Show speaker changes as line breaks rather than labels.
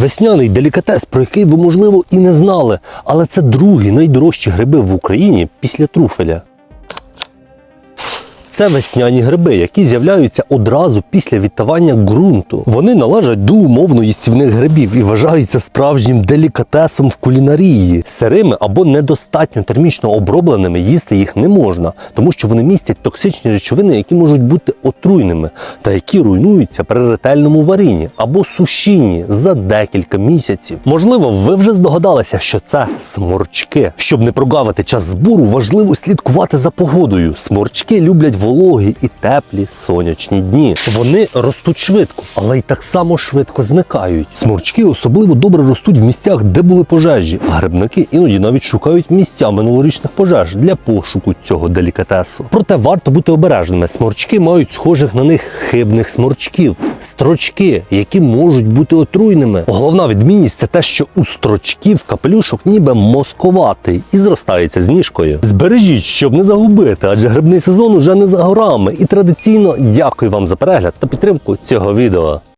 Весняний делікатес, про який ви, можливо, і не знали, але це другі найдорожчі гриби в Україні після труфеля. Це весняні гриби, які з'являються одразу після відтавання ґрунту. Вони належать до умовно їстівних грибів і вважаються справжнім делікатесом в кулінарії. Сирими або недостатньо термічно обробленими їсти їх не можна, тому що вони містять токсичні речовини, які можуть бути отруйними та які руйнуються при ретельному варінні або сушінні за декілька місяців. Можливо, ви вже здогадалися, що це сморчки. Щоб не прогавити час збору, важливо слідкувати за погодою. Сморчки люблять вологі і теплі сонячні дні. Вони ростуть швидко, але й так само швидко зникають. Сморчки особливо добре ростуть в місцях, де були пожежі, а грибники іноді навіть шукають місця минулорічних пожеж для пошуку цього делікатесу. Проте варто бути обережними. Сморчки мають схожих на них хибних сморчків, строчки, які можуть бути отруйними. Головна відмінність це те, що у строчків капелюшок ніби московатий і зростається з ніжкою. Збережіть, щоб не загубити, адже грибний сезон уже не за горами. І традиційно дякую вам за перегляд та підтримку цього відео.